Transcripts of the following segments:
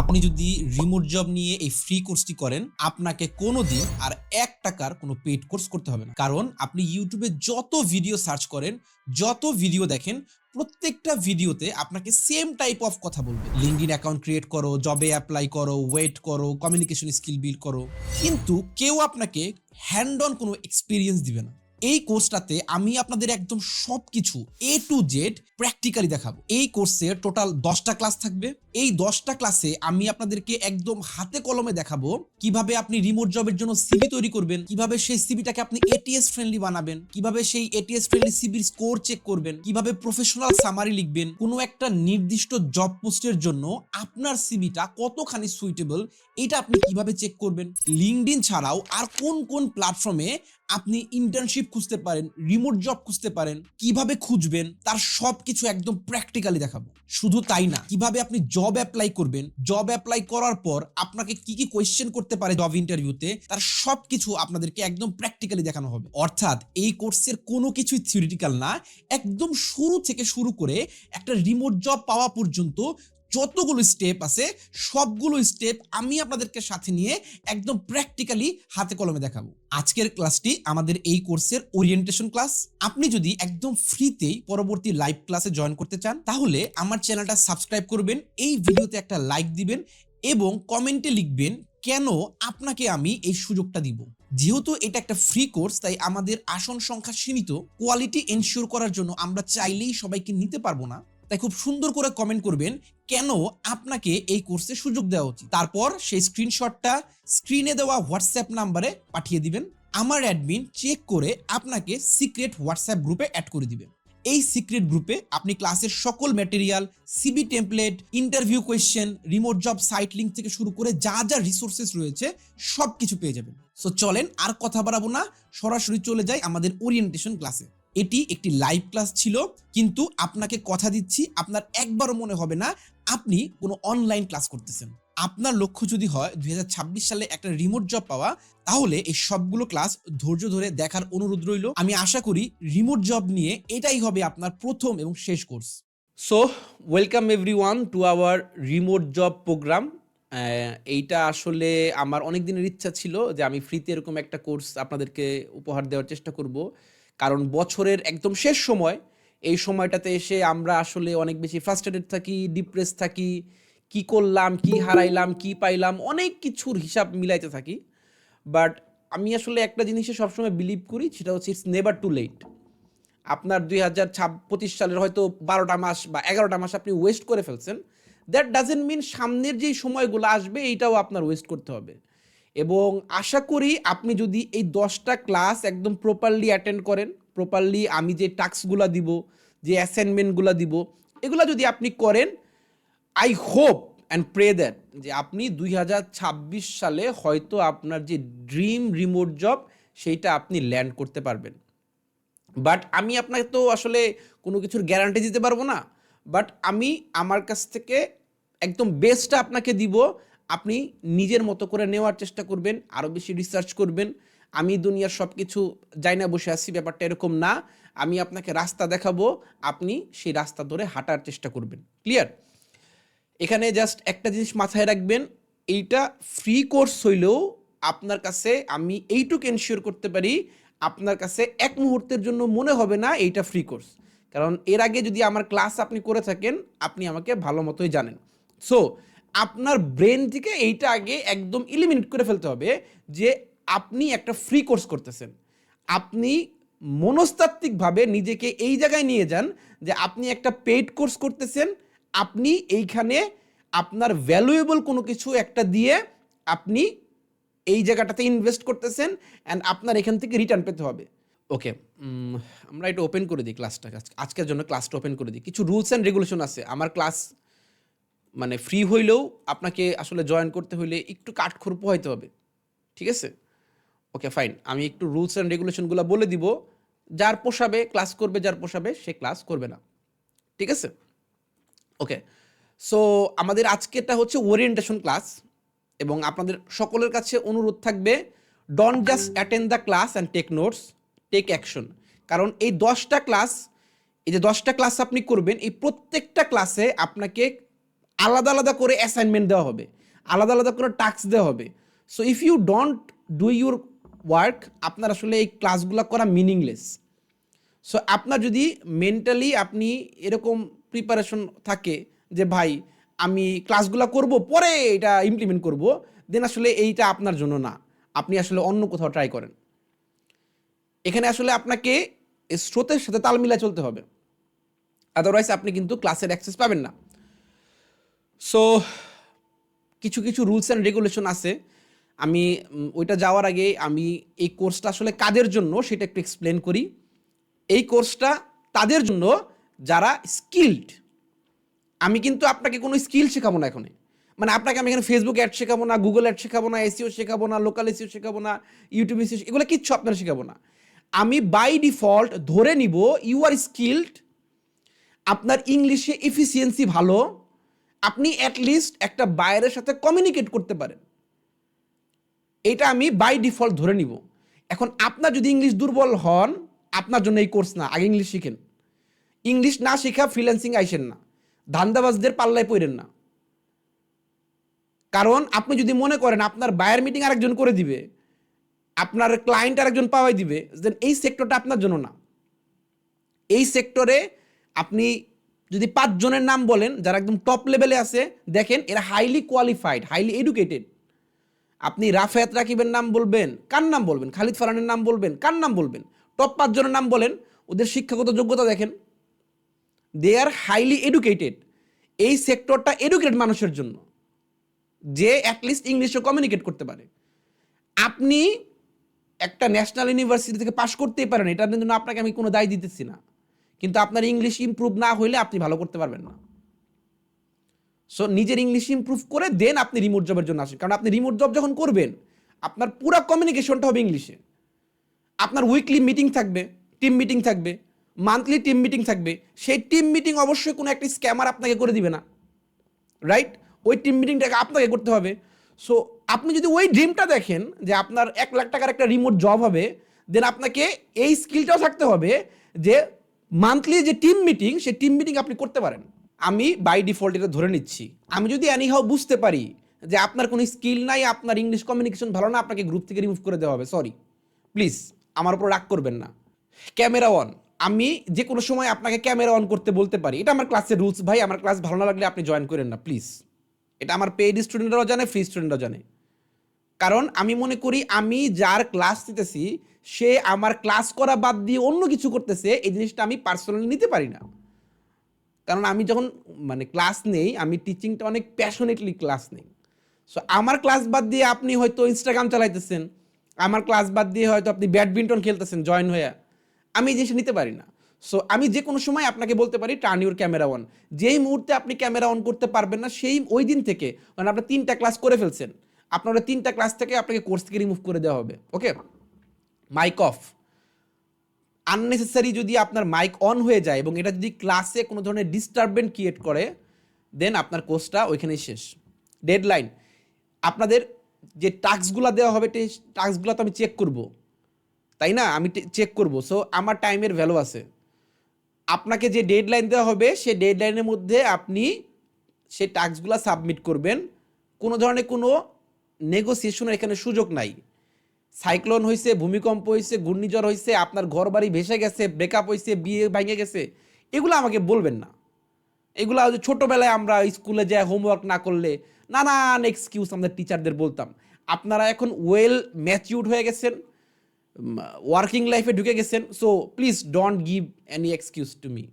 আপনি যদি remote job নিয়ে এই ফ্রি কোর্সটি করেন, আপনাকে কোনো দিন আর এক টাকার কোনো পেড কোর্স করতে হবে না। কারণ আপনি ইউটিউবে যত ভিডিও সার্চ করেন, যত ভিডিও দেখেন, প্রত্যেকটা ভিডিওতে আপনাকে সেম টাইপ অফ কথা বলবে। লিঙ্কডিন অ্যাকাউন্ট ক্রিয়েট করো জবে অ্যাপ্লাই করো ওয়েট করো কমিউনিকেশন স্কিল বিল্ড করো। কিন্তু কেউ আপনাকে হ্যান্ড অন কোনো এক্সপিরিয়েন্স দিবে না। এই কোর্সটাতে আমি আপনাদের একদম সবকিছু এ টু জেড প্র্যাকটিক্যালি দেখাবো। এই কোর্সে টোটাল দশটা ক্লাস থাকবে। এই দশটা ক্লাসে আমি আপনাদেরকে একদম হাতে কলমে দেখাবো কীভাবে আপনি রিমোট জবের জন্য সিবি তৈরি করবেন, কীভাবে সেই সিবিটাকে আপনি এটিএস ফ্রেন্ডলি বানাবেন, কীভাবে সেই এটিএস ফ্রেন্ডলি সিবির স্কোর চেক করবেন, কীভাবে প্রফেশনাল সামারি লিখবেন, কোনো একটা নির্দিষ্ট জব পোস্টের জন্য আপনার সিবিটা কতখানি সুইটেবল এটা আপনি কীভাবে চেক করবেন লিঙ্কডিন ছাড়াও আর কোন কোন প্ল্যাটফর্মে আপনি ইন্টার্নশিপ খুঁজতে পারেন রিমোট জব খুঁজতে পারেন, কীভাবে খুঁজবেন, তার সব কিছু একদম প্র্যাকটিক্যালি দেখাবো। শুধু তাই না, কীভাবে আপনি জব অ্যাপ্লাই করবেন জব অ্যাপ্লাই করার পর আপনাকে কি কি কোয়েশ্চেন করতে পারে জব ইন্টারভিউতে তার সব কিছু আপনাদেরকে একদম প্র্যাকটিক্যালি দেখানো হবে। অর্থাৎ এই কোর্সের কোনো কিছুই থিওরিটিক্যাল না, একদম শুরু থেকে শুরু করে একটা রিমোট জব পাওয়া পর্যন্ত যতগুলো স্টেপ আছে, সবগুলো স্টেপ আমি আপনাদেরকে সাথে নিয়ে একদম প্র্যাকটিক্যালি হাতে কলমে দেখাবো। আজকের ক্লাসটি আমাদের এই কোর্সের ওরিয়েন্টেশন ক্লাস আপনি যদি একদম ফ্রিতেই পরবর্তী লাইভ ক্লাসে জয়েন করতে চান, তাহলে আমার চ্যানেলটা সাবস্ক্রাইব করবেন, এই ভিডিওতে একটা লাইক দিবেন এবং কমেন্টে লিখবেন, কেন আপনাকে আমি এই সুযোগটা দিব? যেহেতু এটা একটা ফ্রি কোর্স তাই আমাদের আসন সংখ্যা সীমিত। কোয়ালিটি এনশিওর করার জন্য আমরা চাইলেই সবাইকে নিতে পারব না। তাই খুব সুন্দর করে কমেন্ট করবেন কেন আপনাকে এই কোর্সে সুযোগ দেওয়া উচিত। তারপর সেই স্ক্রিনশটটা স্ক্রিনে দেওয়া হোয়াটসঅ্যাপ নাম্বারে পাঠিয়ে দিবেন। আমার অ্যাডমিন চেক করে আপনাকে সিক্রেট হোয়াটসঅ্যাপ গ্রুপে অ্যাড করে দিবেন এই সিক্রেট গ্রুপে আপনি ক্লাসের সকল material CV template interview question remote job site link থেকে শুরু করে যা যা রিসোর্সেস রয়েছে সব কিছু পেয়ে যাবেন। সো চলেন আর কথা বাড়াবো না। সরাসরি চলে যাই আমাদের ওরিয়েন্টেশন ক্লাসে এটি একটি লাইভ ক্লাস ছিল, কিন্তু আপনাকে কথা দিচ্ছি, আপনার একবারও মনে হবে না, আপনি কোনো অনলাইন ক্লাস করতেছেন। আপনার লক্ষ্য যদি হয় দু হাজার ছাব্বিশ সালে একটা রিমোট জব পাওয়া, তাহলে এই সবগুলো ক্লাস ধৈর্য ধরে দেখার অনুরোধ রইল। আমি আশা করি রিমোট জব নিয়ে এটাই হবে আপনার প্রথম এবং শেষ course so welcome everyone to our remote job program এইটা আসলে আমার অনেক দিনের ইচ্ছা ছিল যে আমি ফ্রিতে এরকম একটা কোর্স আপনাদেরকে উপহার দেওয়ার চেষ্টা করব। কারণ বছরের একদম শেষ সময়, এই সময়টাতে এসে আমরা আসলে অনেক বেশি ফ্রাস্ট্রেটেড থাকি ডিপ্রেস থাকি, কি করলাম, কি হারাইলাম, কি পাইলাম, অনেক কিছুর হিসাব মিলাইতে থাকি। বাট আমি আসলে একটা জিনিসে সবসময় বিলিভ করি, সেটা হচ্ছে ইটস নেভার টু লেট আপনার দুই হাজার পঁচিশ সালের হয়তো বারোটা মাস বা এগারোটা মাস আপনি ওয়েস্ট করে ফেলছেন। দ্যাট ডাজেন্ট মিন সামনের যেই সময়গুলো আসবে, এইটাও আপনার ওয়েস্ট করতে হবে। এবং আশা করি আপনি যদি এই দশটা ক্লাস একদম প্রপারলি অ্যাটেন্ড করেন প্রপারলি আমি যে টাস্কগুলো দিব, যে অ্যাসাইনমেন্টগুলো দিব, এগুলো যদি আপনি করেন I hope and pray that যে আপনি দুই হাজার ছাব্বিশ সালে হয়তো আপনার যে ড্রিম রিমোট জব সেইটা আপনি ল্যান্ড করতে পারবেন। বাট আমি আপনাকে তো আসলে কোনো কিছুর গ্যারান্টি দিতে পারব না। বাট আমি আমার কাছ থেকে একদম বেস্টটা আপনাকে দিব আপনি নিজের মতো করে নেওয়ার চেষ্টা করবেন আরও বেশি রিসার্চ করবেন। আমি দুনিয়ার সব কিছু যাই না বসে আছি, ব্যাপারটা এরকম না। আমি আপনাকে রাস্তা দেখাবো, আপনি সেই রাস্তা ধরে হাঁটার চেষ্টা করবেন। ক্লিয়ার এখানে জাস্ট একটা জিনিস মাথায় রাখবেন, এইটা ফ্রি কোর্স হইলেও আপনার কাছে আমি এইটুকু এনশিওর করতে পারি, আপনার কাছে এক মুহূর্তের জন্য মনে হবে না এইটা ফ্রি কোর্স কারণ এর আগে যদি আমার ক্লাস আপনি করে থাকেন, আপনি আমাকে ভালো মতোই জানেন। সো আপনার ব্রেন থেকে এইটা আগে একদম ইলিমিনেট করে ফেলতে হবে যে আপনি একটা ফ্রি কোর্স করতেছেন। আপনি মনস্তাত্ত্বিকভাবে নিজেকে এই জায়গায় নিয়ে যান যে আপনি একটা পেইড কোর্স করতেছেন, আপনি এইখানে আপনার ভ্যালুয়েবল কোনো কিছু একটা দিয়ে আপনি এই জায়গাটাতে ইনভেস্ট করতেছেন অ্যান্ড আপনার এখান থেকে রিটার্ন পেতে হবে। ওকে আমরা এটা ওপেন করে দিই ক্লাসটা আজকের জন্য ক্লাসটা ওপেন করে দিই। কিছু রুলস অ্যান্ড রেগুলেশন আছে। আমার ক্লাস মানে ফ্রি হইলেও আপনাকে আসলে জয়েন করতে হইলে একটু কাঠখোর পোহাইতে হবে। ঠিক আছে? ওকে ফাইন আমি একটু রুলস অ্যান্ড রেগুলেশনগুলো বলে দিব। যার পোষাবে ক্লাস করবে, যার পোষাবে সে ক্লাস করবে না। ঠিক আছে? ওকে সো আমাদের আজকেরটা হচ্ছে ওরিয়েন্টেশন ক্লাস এবং আপনাদের সকলের কাছে অনুরোধ থাকবে don't just attend the class and take notes take action কারণ এই দশটা ক্লাস এই যে দশটা ক্লাস আপনি করবেন, এই প্রত্যেকটা ক্লাসে আপনাকে আলাদা আলাদা করে অ্যাসাইনমেন্ট দেওয়া হবে, আলাদা আলাদা করে টাস্ক দেওয়া হবে। So if you don't do your work আপনার আসলে এই ক্লাসগুলো করা মিনিংলেস সো আপনার যদি মেন্টালি আপনি এরকম প্রিপারেশন থাকে যে, ভাই, আমি ক্লাসগুলো করব, পরে এটা ইমপ্লিমেন্ট করব দেন আসলে এইটা আপনার জন্য না। আপনি আসলে অন্য কোথাও ট্রাই করেন। এখানে আসলে আপনাকে স্রোতের সাথে তাল মিলা চলতে হবে। আদারওয়াইজ আপনি কিন্তু ক্লাসের অ্যাক্সেস পাবেন না। সো কিছু কিছু রুলস অ্যান্ড রেগুলেশন আছে। আমি ওইটা যাওয়ার আগে আমি এই কোর্সটা আসলে কাদের জন্য সেটা একটু এক্সপ্লেন করি। এই কোর্সটা তাদের জন্য যারা স্কিল্ড আমি কিন্তু আপনাকে কোনো স্কিল শেখাবো না এখানে মানে আপনাকে আমি এখানে ফেসবুক অ্যাড শেখাবো না গুগল অ্যাড শেখাবো না এসিও শেখাবো না লোকাল এসিও শেখাবো না ইউটিউব এসিও এগুলো কিচ্ছু আপনার শেখাবো না। আমি বাই ডিফল্ট ধরে নিব ইউ আর স্কিল্ড আপনার ইংলিশে এফিসিয়েন্সি ভালো আপনি অ্যাটলিস্ট একটা বাইরের সাথে কমিউনিকেট করতে পারেন। এটা আমি বাই ডিফল্ট ধরে নিব। এখন আপনার যদি ইংলিশ দুর্বল হন, আপনার জন্য এই কোর্স না, আগে ইংলিশ শিখেন। ইংলিশ না শেখা ফ্রিল্যান্সিং আইসেন না। ধান্দাবাজদের পাল্লায় পড়েন না। কারণ আপনি যদি মনে করেন আপনার বায়ার মিটিং আরেকজন করে দিবে, আপনার ক্লায়েন্ট আরেকজন পাওয়াই দিবে দেন এই সেক্টরটা আপনার জন্য না। এই সেক্টরে আপনি যদি পাঁচজনের নাম বলেন, যারা একদম টপ লেভেলে আছে, দেখেন এরা হাইলি কোয়ালিফাইড হাইলি এডুকেটেড আপনি রাফেয়াত রাকিবের নাম বলবেন, কার নাম বলবেন? খালিদ ফারানের নাম বলবেন, কার নাম বলবেন? টপ পাঁচজনের নাম বলেন, ওদের শিক্ষাগত যোগ্যতা দেখেন। দে আর হাইলি এডুকেটেড এই সেক্টরটা এডুকেটেড মানুষের জন্য, যে অ্যাটলিস্ট ইংলিশে কমিউনিকেট করতে পারে। আপনি একটা ন্যাশনাল ইউনিভার্সিটি থেকে পাশ করতেই পারেন এটার জন্য আপনাকে আমি কোনো দায় দিতেছি না। কিন্তু আপনার ইংলিশ ইমপ্রুভ না হইলে আপনি ভালো করতে পারবেন না। সো নিজের ইংলিশ ইমপ্রুভ করে দেন আপনি রিমোট জবের জন্য আসেন। কারণ আপনি রিমোট জব যখন করবেন, আপনার পুরো কমিউনিকেশনটা হবে ইংলিশে আপনার উইকলি মিটিং থাকবে টিম মিটিং থাকবে মান্থলি টিম মিটিং থাকবে। সেই টিম মিটিং অবশ্যই কোনো একটি স্ক্যামার আপনাকে করে দিবে না। রাইট ওই টিম মিটিংটাকে আপনাকে করতে হবে। সো আপনি যদি ওই ড্রিমটা দেখেন যে আপনার এক লাখ টাকার একটা রিমোট জব হবে দেন আপনাকে এই স্কিলটাও থাকতে হবে যে মান্থলি যে টিম মিটিং সেই টিম মিটিং আপনি করতে পারেন। আমি বাই ডিফল্ট এটা ধরে নিচ্ছি। আমি যদি অ্যানিহাও বুঝতে পারি যে আপনার কোনো স্কিল নাই, আপনার ইংলিশ কমিউনিকেশন ভালো না, আপনাকে গ্রুপ থেকে রিমুভ করে দেওয়া হবে। সরি প্লিজ আমার উপর রাগ করবেন না। ক্যামেরা অন আমি যে কোনো সময় আপনাকে ক্যামেরা অন করতে বলতে পারি। এটা আমার ক্লাসের রুলস ভাই। আমার ক্লাস ভালো না লাগলে আপনি জয়েন করেন না। প্লিজ এটা আমার পেইড স্টুডেন্টরাও জানে ফ্রি স্টুডেন্টরাও জানে। কারণ আমি মনে করি আমি যার ক্লাস নিতেছি, সে আমার ক্লাস করা বাদ দিয়ে অন্য কিছু করতেছে, এই জিনিসটা আমি পার্সোনালি নিতে পারি না। কারণ আমি যখন মানে ক্লাস নেই, আমি টিচিংটা অনেক প্যাশনেটলি ক্লাস নেই। সো আমার ক্লাস বাদ দিয়ে আপনি হয়তো ইনস্টাগ্রাম চালাইতেছেন, আমার ক্লাস বাদ দিয়ে হয়তো আপনি ব্যাডমিন্টন খেলতেছেন জয়েন হয়ে। আমি এই জিনিসটা নিতে পারি না। সো আমি যে কোনো সময় আপনাকে বলতে পারি টার্ন ইউর ক্যামেরা অন যেই মুহূর্তে আপনি ক্যামেরা অন করতে পারবেন না, সেই ওই দিন থেকে কারণ আপনার তিনটা ক্লাস করে ফেলছেন। আপনার তিনটা ক্লাস থেকে আপনাকে কোর্স থেকে রিমুভ করে দেওয়া হবে ওকে মাইক অফ আননেসেসারি যদি আপনার মাইক অন হয়ে যায় এবং এটা যদি ক্লাসে কোনো ধরনের ডিস্টারবেন্ট ক্রিয়েট করে দেন আপনার কোর্সটা ওইখানেই শেষ। ডেডলাইন আপনাদের যে টাস্কগুলো দেওয়া হবে টাস্কগুলো তো আমি চেক করব। তাই না? আমি চেক করব। সো আমার টাইমের ভ্যালু আছে। আপনাকে যে ডেডলাইন দেওয়া হবে, সেই ডেডলাইনের মধ্যে আপনি সেই টাস্কগুলো সাবমিট করবেন। কোনো ধরনের কোনো নেগোসিয়েশনের এখানে সুযোগ নাই। সাইক্লোন হয়েছে ভূমিকম্প হয়েছে ঘূর্ণিঝড় হয়েছে আপনার ঘর বাড়ি ভেসে গেছে ব্রেকআপ হয়েছে বিয়ে ভেঙে গেছে, এগুলো আমাকে বলবেন না। এগুলো ছোটোবেলায় আমরা স্কুলে যাই হোমওয়ার্ক না করলে নানান এক্সকিউজ আমাদের টিচারদের বলতাম। আপনারা এখন ওয়েল ম্যাচিউড হয়ে গেছেন ওয়ার্কিং লাইফে ঢুকে গেছেন so please don't give any excuse to me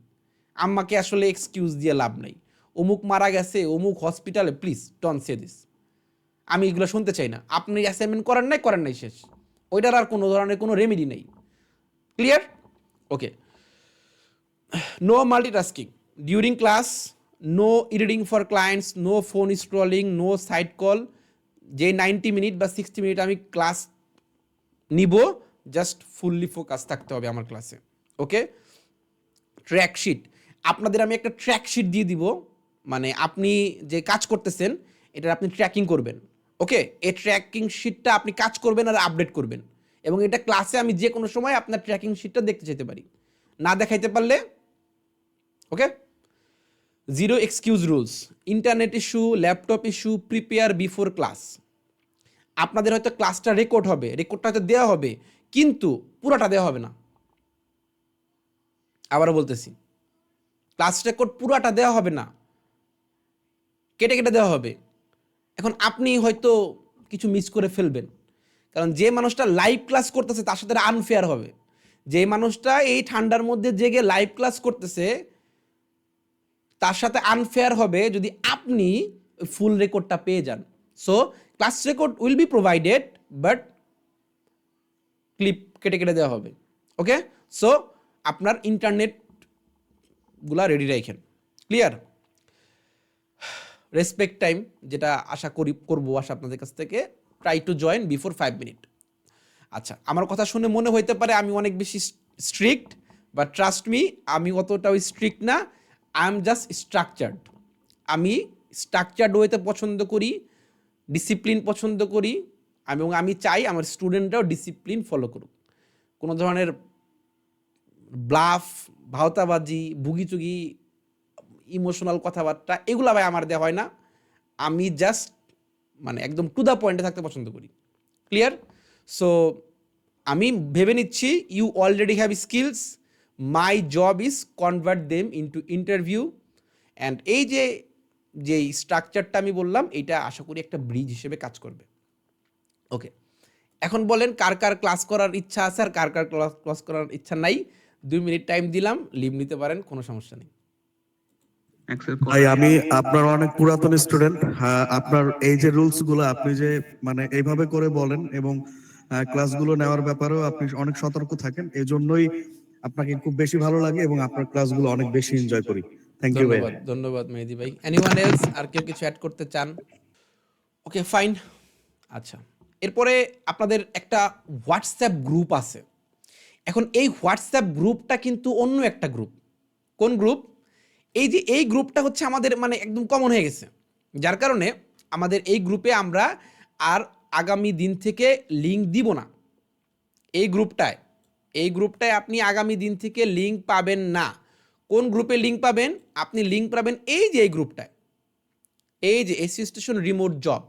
আমাকে আসলে এক্সকিউজ দিয়ে লাভ নেই। অমুক মারা গেছে, অমুক হসপিটালে প্লিজ ডন সে দিস আমি এগুলো শুনতে চাই না। আপনি অ্যাসাইনমেন্ট করেন নাই করেন নাই, শেষ। ওইটার আর কোনো ধরনের কোনো রেমেডি নেই। Clear okay no multitasking during class no editing for clients no phone scrolling no side call যে নাইনটি মিনিট বা সিক্সটি মিনিট আমি ক্লাস নিব জাস্ট ফুললি ফোকাস থাকতে হবে আমার ক্লাসে ওকে ট্র্যাক শিট আপনাদের আমি একটা ট্র্যাক শিট দিয়ে দিব। মানে আপনি যে কাজ করতেছেন এটা আপনি ট্র্যাকিং করবেন। ওকে, এই ট্র্যাকিং শিটটা আপনি কাজ করবেন আর আপডেট করবেন। এবং এটা ক্লাসে আমি যে কোনো সময় আপনার ট্র্যাকিং শিটটা দেখতে যেতে পারি। না দেখাইতে পারলে, okay? Zero excuse rules internet issue laptop issue prepare before class আপনাদের হয়তো ক্লাসটা রেকর্ড হবে রেকর্ডটা হয়তো দেওয়া হবে, কিন্তু পুরোটা দেওয়া হবে না। আবারও বলতেছি ক্লাস রেকর্ড পুরোটা দেওয়া হবে না। কেটে কেটে দেওয়া হবে। এখন আপনি হয়তো কিছু মিস করে ফেলবেন। কারণ যে মানুষটা লাইভ ক্লাস করতেছে, তার সাথে আনফেয়ার হবে। যে মানুষটা এই ঠান্ডার মধ্যে জেগে লাইভ ক্লাস করতেছে, তার সাথে আনফেয়ার হবে যদি আপনি ফুল রেকর্ডটা পেয়ে যান। So class record will be provided but clip কেটে কেটে দেওয়া হবে। ওকে সো আপনার ইন্টারনেটগুলা রেডি রাখেন। ক্লিয়ার রেসপেক্ট টাইম যেটা আশা করি, করব আশা আপনাদের কাছ থেকে try to join before five minute আচ্ছা আমার কথা শুনে মনে হইতে পারে আমি অনেক বেশি স্ট্রিক্ট বা ট্রাস্ট মি আমি অতটাও স্ট্রিক্ট না আই এম জাস্ট স্ট্রাকচার্ড আমি স্ট্রাকচার্ড ওয়েতে পছন্দ করি ডিসিপ্লিন পছন্দ করি, আমি এবং আমি চাই আমার স্টুডেন্টরাও ডিসিপ্লিন ফলো করুক। কোনো ধরনের ব্লাফ ভাওতাবাজি বুগিচুগি ইমোশনাল কথাবার্তা, এগুলো ভাই আমার দেওয়া হয় না। আমি জাস্ট মানে একদম টু দ্য পয়েন্টে থাকতে পছন্দ করি। ক্লিয়ার সো আমি ভেবে নিচ্ছি you already have skills my job is convert them into interview and এই যে যে স্ট্রাকচারটা আমি বললাম, এটা আশা করি একটা ব্রিজ হিসেবে কাজ করবে। ওকে এখন বলেন, কার কার ক্লাস করার ইচ্ছা আছে আর কার কার ক্লাস ক্লাস করার ইচ্ছা নাই? দুই মিনিট টাইম দিলাম লিভ নিতে পারেন, কোনো সমস্যা নেই। ভাই আমি আপনার অনেক পুরাতন স্টুডেন্ট আপনার এই যে রুলসগুলো আপনি যে মানে এইভাবে করে বলেন এবং ক্লাসগুলো নেওয়ার ব্যাপারেও আপনি অনেক সতর্ক থাকেন এই জন্যই আপনাকে খুব বেশি ভালো লাগে এবং আপনার ক্লাসগুলো অনেক বেশি এনজয় করি। থ্যাংক ইউ ভাই। ধন্যবাদ ধন্যবাদ মেহেদি ভাই। এনিওয়ান এলস আর কেউ কিছু অ্যাড করতে চান? ওকে ফাইন আচ্ছা এরপরে আপনাদের একটা হোয়াটসঅ্যাপ গ্রুপ আছে। এখন এই হোয়াটসঅ্যাপ গ্রুপটা কিন্তু অন্য একটা গ্রুপ কোন গ্রুপ এই যে, এই গ্রুপটা হচ্ছে আমাদের মানে একদম কমন হয়ে গেছে। যার কারণে আমাদের এই গ্রুপে আমরা আর আগামী দিন থেকে লিঙ্ক দিব না। এই গ্রুপটায় এই গ্রুপটায় আপনি আগামী দিন থেকে লিঙ্ক পাবেন না। কোন গ্রুপে লিঙ্ক পাবেন? আপনি লিঙ্ক পাবেন এই যে, এই গ্রুপটায়। এই যে AC station remote job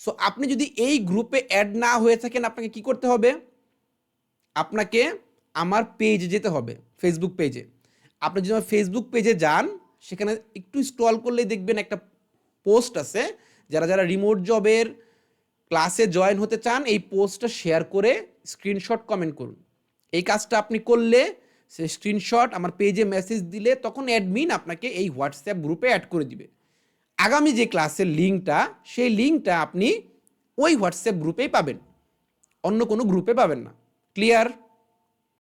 so আপনি যদি এই গ্রুপে অ্যাড না হয়ে থাকেন, আপনাকে কি করতে হবে? আপনাকে আমার পেজে যেতে হবে ফেসবুক পেজে আপনি যদি ফেসবুক পেজে যান, সেখানে একটু স্ক্রল করলেই দেখবেন একটা পোস্ট আছে। যারা যারা রিমোট জবের ক্লাসে জয়েন হতে চান, এই পোস্টটা শেয়ার করে স্ক্রিনশট কমেন্ট করুন। এই কাজটা আপনি করলে সে স্ক্রিনশট আমার পেজে মেসেজ দিলে তখন অ্যাডমিন আপনাকে এই হোয়াটসঅ্যাপ গ্রুপে অ্যাড করে দিবে। আগামী যে ক্লাসের লিঙ্কটা সেই লিঙ্কটা আপনি ওই হোয়াটসঅ্যাপ গ্রুপেই পাবেন। অন্য কোনো গ্রুপে পাবেন না। ক্লিয়ার